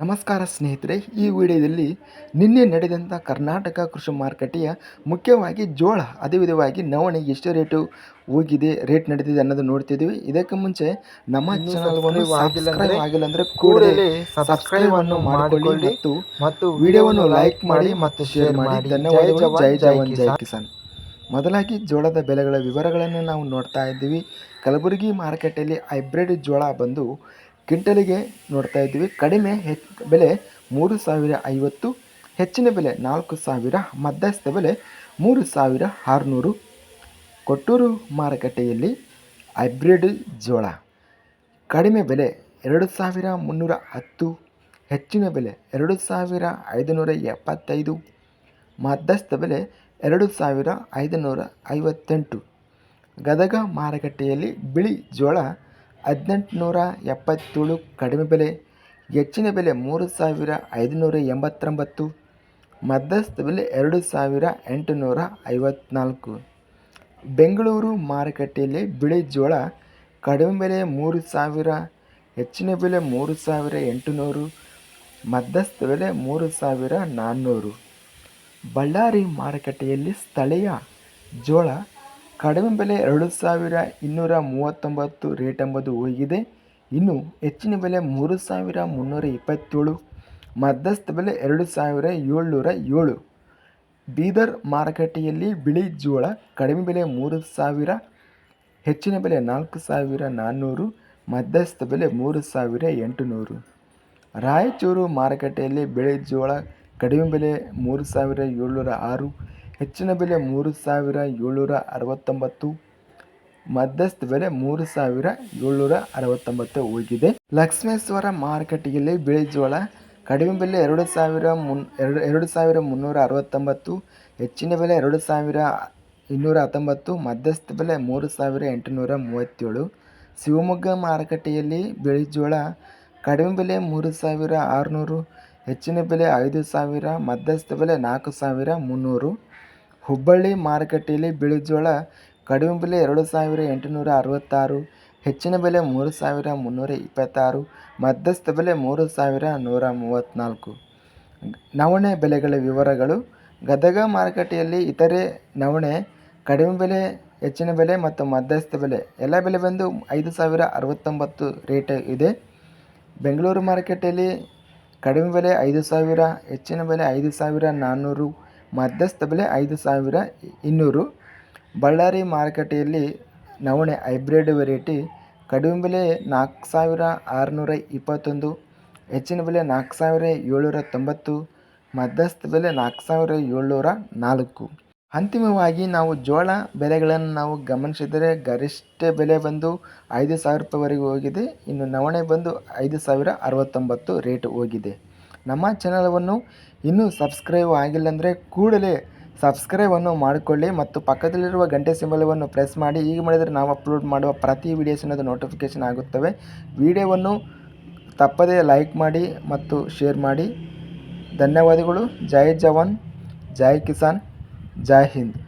ನಮಸ್ಕಾರ ಸ್ನೇಹಿತರೆ ಈ ವಿಡಿಯೋದಲ್ಲಿ ನಿನ್ನೆ ನಡೆದಂಥ ಕರ್ನಾಟಕ ಕೃಷಿ ಮಾರುಕಟ್ಟೆಯ ಮುಖ್ಯವಾಗಿ ಜೋಳ ಅದೇ ವಿಧವಾಗಿ ನವಣೆ ಎಷ್ಟು ರೇಟು ಹೋಗಿದೆ ರೇಟ್ ನಡೆದಿದೆ ಅನ್ನೋದು ನೋಡ್ತಿದ್ದೀವಿ. ಇದಕ್ಕೆ ಮುಂಚೆ ನಮ್ಮ ಚಾನಲ್ವನ್ನು ಆಗಿಲ್ಲ ಅಂದ್ರೆ ಕೂಡಲೇ ಸಬ್ಸ್ಕ್ರೈಬ್ ಅನ್ನು ಮಾಡಿಕೊಳ್ಳಿ ಮತ್ತು ಮತ್ತು ವಿಡಿಯೋವನ್ನು ಲೈಕ್ ಮಾಡಿ ಮತ್ತು ಶೇರ್ ಮಾಡಿ. ಧನ್ಯವಾದಗಳು. ಜೈ ಜವಾನ್ ಜೈ ಕಿಸಾನ್. ಮೊದಲಾಗಿ ಜೋಳದ ಬೆಲೆಗಳ ವಿವರಗಳನ್ನು ನಾವು ನೋಡ್ತಾ ಇದ್ದೀವಿ. ಕಲಬುರಗಿ ಮಾರುಕಟ್ಟೆಯಲ್ಲಿ ಹೈಬ್ರಿಡ್ ಜೋಳ ಬಂದು ಕ್ವಿಂಟಲಿಗೆ ನೋಡ್ತಾ ಇದ್ದೀವಿ. ಕಡಿಮೆ ಹೆಚ್ ಬೆಲೆ ಮೂರು ಸಾವಿರ ಐವತ್ತು, ಹೆಚ್ಚಿನ ಬೆಲೆ ನಾಲ್ಕು ಸಾವಿರ, ಮಧ್ಯಸ್ಥ ಬೆಲೆ ಮೂರು ಸಾವಿರ ಆರುನೂರು. ಕೊಟ್ಟೂರು ಮಾರುಕಟ್ಟೆಯಲ್ಲಿ ಹೈಬ್ರಿಡ್ ಜೋಳ. ಕಡಿಮೆ ಬೆಲೆ ಎರಡು ಸಾವಿರ ಮುನ್ನೂರ ಹತ್ತು, ಹೆಚ್ಚಿನ ಬೆಲೆ ಎರಡು ಸಾವಿರ ಐದುನೂರ ಎಪ್ಪತ್ತೈದು, ಮಧ್ಯಸ್ಥ ಬೆಲೆ ಎರಡು ಸಾವಿರ ಐದುನೂರ ಐವತ್ತೆಂಟು. ಗದಗ ಮಾರುಕಟ್ಟೆಯಲ್ಲಿ ಬಿಳಿ ಜೋಳ ಹದಿನೆಂಟುನೂರ ಎಪ್ಪತ್ತೇಳು ಕಡಿಮೆ ಬೆಲೆ, ಹೆಚ್ಚಿನ ಬೆಲೆ ಮೂರು ಸಾವಿರ ಐದುನೂರ ಎಂಬತ್ತೊಂಬತ್ತು, ಮಧ್ಯಸ್ಥ ಬೆಲೆ ಎರಡು ಸಾವಿರ ಎಂಟುನೂರ ಐವತ್ನಾಲ್ಕು. ಬೆಂಗಳೂರು ಮಾರುಕಟ್ಟೆಯಲ್ಲಿ ಬಿಳಿ ಜೋಳ ಕಡಿಮೆ ಬೆಲೆ ಮೂರು ಸಾವಿರ, ಹೆಚ್ಚಿನ ಬೆಲೆ ಮೂರು ಸಾವಿರ ಎಂಟುನೂರು, ಮಧ್ಯಸ್ಥ ಬೆಲೆ ಮೂರು ಸಾವಿರ ನಾನ್ನೂರು. ಬಳ್ಳಾರಿ ಮಾರುಕಟ್ಟೆಯಲ್ಲಿ ಸ್ಥಳೀಯ ಜೋಳ ಕಡಿಮೆ ಬೆಲೆ ಎರಡು ಸಾವಿರ ಇನ್ನೂರ ಮೂವತ್ತೊಂಬತ್ತು ರೇಟ್ ಎಂಬುದು ಹೋಗಿದೆ ಇನ್ನು ಹೆಚ್ಚಿನ ಬೆಲೆ ಮೂರು ಸಾವಿರ ಮುನ್ನೂರ ಇಪ್ಪತ್ತೇಳು, ಮಧ್ಯಸ್ಥ ಬೆಲೆ ಎರಡು ಸಾವಿರ ಏಳ್ನೂರ ಏಳು. ಬೀದರ್ ಮಾರುಕಟ್ಟೆಯಲ್ಲಿ ಬಿಳಿ ಜೋಳ ಕಡಿಮೆ ಬೆಲೆ ಮೂರು ಸಾವಿರ, ಹೆಚ್ಚಿನ ಬೆಲೆ ನಾಲ್ಕು ಸಾವಿರ ನಾನ್ನೂರು, ಮಧ್ಯಸ್ಥ ಬೆಲೆ ಮೂರು ಸಾವಿರ ಎಂಟುನೂರು. ರಾಯಚೂರು ಮಾರುಕಟ್ಟೆಯಲ್ಲಿ ಬಿಳಿ ಜೋಳ ಕಡಿಮೆ ಬೆಲೆ ಮೂರು ಸಾವಿರ ಏಳ್ನೂರ ಆರು ಹೆಚ್ಚಿನ ಬೆಲೆ ಮೂರು ಸಾವಿರ ಏಳ್ನೂರ ಅರವತ್ತೊಂಬತ್ತು, ಮಧ್ಯಸ್ಥ ಬೆಲೆ ಮೂರು ಸಾವಿರ ಏಳ್ನೂರ ಅರವತ್ತೊಂಬತ್ತು ಹೋಗಿದೆ. ಲಕ್ಷ್ಮೇಶ್ವರ ಮಾರುಕಟ್ಟೆಯಲ್ಲಿ ಬಿಳಿ ಜೋಳ, ಕಡಿಮೆ ಬೆಲೆ ಎರಡು ಸಾವಿರ ಮುನ್, ಎರಡು ಎರಡು ಸಾವಿರ ಮುನ್ನೂರ ಅರವತ್ತೊಂಬತ್ತು, ಹೆಚ್ಚಿನ ಬೆಲೆ ಎರಡು ಸಾವಿರ ಇನ್ನೂರ ಹತ್ತೊಂಬತ್ತು, ಮಧ್ಯಸ್ಥ ಬೆಲೆ ಮೂರು ಸಾವಿರ ಎಂಟುನೂರ ಮೂವತ್ತೇಳು. ಶಿವಮೊಗ್ಗ ಮಾರುಕಟ್ಟೆಯಲ್ಲಿ ಬಿಳಿ ಜೋಳ, ಕಡಿಮೆ ಬೆಲೆ ಮೂರು ಸಾವಿರ ಆರುನೂರು, ಹೆಚ್ಚಿನ ಬೆಲೆ ಐದು ಸಾವಿರ, ಮಧ್ಯಸ್ಥ ಬೆಲೆ ನಾಲ್ಕು ಸಾವಿರ ಮುನ್ನೂರು. ಹುಬ್ಬಳ್ಳಿ ಮಾರುಕಟ್ಟೆಯಲ್ಲಿ ಬಿಳಿ ಜೋಳ ಕಡಿಮೆ ಬೆಲೆ ಎರಡು ಸಾವಿರ ಎಂಟುನೂರ ಅರವತ್ತಾರು, ಹೆಚ್ಚಿನ ಬೆಲೆ ಮೂರು ಸಾವಿರ ಮುನ್ನೂರ ಇಪ್ಪತ್ತಾರು, ಮಧ್ಯಸ್ಥ ಬೆಲೆ ಮೂರು ಸಾವಿರ ನೂರ ಮೂವತ್ತ್ನಾಲ್ಕು. ನವಣೆ ಬೆಲೆಗಳ ವಿವರಗಳು. ಗದಗ ಮಾರುಕಟ್ಟೆಯಲ್ಲಿ ಇತರೆ ನವಣೆ ಕಡಿಮೆ ಬೆಲೆ, ಹೆಚ್ಚಿನ ಬೆಲೆ ಮತ್ತು ಮಧ್ಯಸ್ಥ ಬೆಲೆ. ಎಲ್ಲ ಬೆಲೆ ಬಂದು ಐದು ಸಾವಿರ ಅರವತ್ತೊಂಬತ್ತು ರೇಟ್ ಇದೆ. ಬೆಂಗಳೂರು ಮಾರುಕಟ್ಟೆಯಲ್ಲಿ ಕಡಿಮೆ ಬೆಲೆ ಐದು ಸಾವಿರ, ಹೆಚ್ಚಿನ ಬೆಲೆ ಐದು ಸಾವಿರ ನಾನ್ನೂರು ಮಧ್ಯಸ್ಥ ಬೆಲೆ ಐದು ಸಾವಿರ ಇನ್ನೂರು. ಬಳ್ಳಾರಿ ಮಾರುಕಟ್ಟೆಯಲ್ಲಿ ನವಣೆ ಹೈಬ್ರಿಡ್ ವೆರೈಟಿ. ಕಡಿಮೆ ಬೆಲೆ ನಾಲ್ಕು ಸಾವಿರ ಆರುನೂರ ಇಪ್ಪತ್ತೊಂದು. ಹೆಚ್ಚಿನ ಬೆಲೆ ನಾಲ್ಕು ಸಾವಿರ ಏಳ್ನೂರ ತೊಂಬತ್ತು. ಮಧ್ಯಸ್ಥ ಬೆಲೆ ನಾಲ್ಕು ಸಾವಿರ ಏಳ್ನೂರ ನಾಲ್ಕು. ಅಂತಿಮವಾಗಿ ನಾವು ಜೋಳ ಬೆಲೆಗಳನ್ನು ನಾವು ಗಮನಿಸಿದರೆ ಗರಿಷ್ಠ ಬೆಲೆ ಬಂದು ಐದು ಸಾವಿರ ರೂಪಾಯಿವರೆಗೂ ಹೋಗಿದೆ. ಇನ್ನು ನವಣೆ ಬಂದು ಐದು ಸಾವಿರ ಅರವತ್ತೊಂಬತ್ತು ರೇಟ್ ಹೋಗಿದೆ. ನಮ್ಮ ಚಾನಲವನ್ನು ಇನ್ನೂ ಸಬ್ಸ್ಕ್ರೈಬ್ ಆಗಿಲ್ಲ ಅಂದರೆ ಕೂಡಲೇ ಸಬ್ಸ್ಕ್ರೈಬನ್ನು ಮಾಡಿಕೊಳ್ಳಿ ಮತ್ತು ಪಕ್ಕದಲ್ಲಿರುವ ಗಂಟೆ ಸಿಂಬಲವನ್ನು ಪ್ರೆಸ್ ಮಾಡಿ. ಈಗ ಮಾಡಿದರೆ ನಾವು ಅಪ್ಲೋಡ್ ಮಾಡುವ ಪ್ರತಿ ವಿಡಿಯೋಸಿನದು ನೋಟಿಫಿಕೇಷನ್ ಆಗುತ್ತವೆ. ವಿಡಿಯೋವನ್ನು ತಪ್ಪದೇ ಲೈಕ್ ಮಾಡಿ ಮತ್ತು ಶೇರ್ ಮಾಡಿ. ಧನ್ಯವಾದಗಳು. ಜೈ ಜವಾನ್. ಜೈ ಕಿಸಾನ್. ಜೈ ಹಿಂದ್.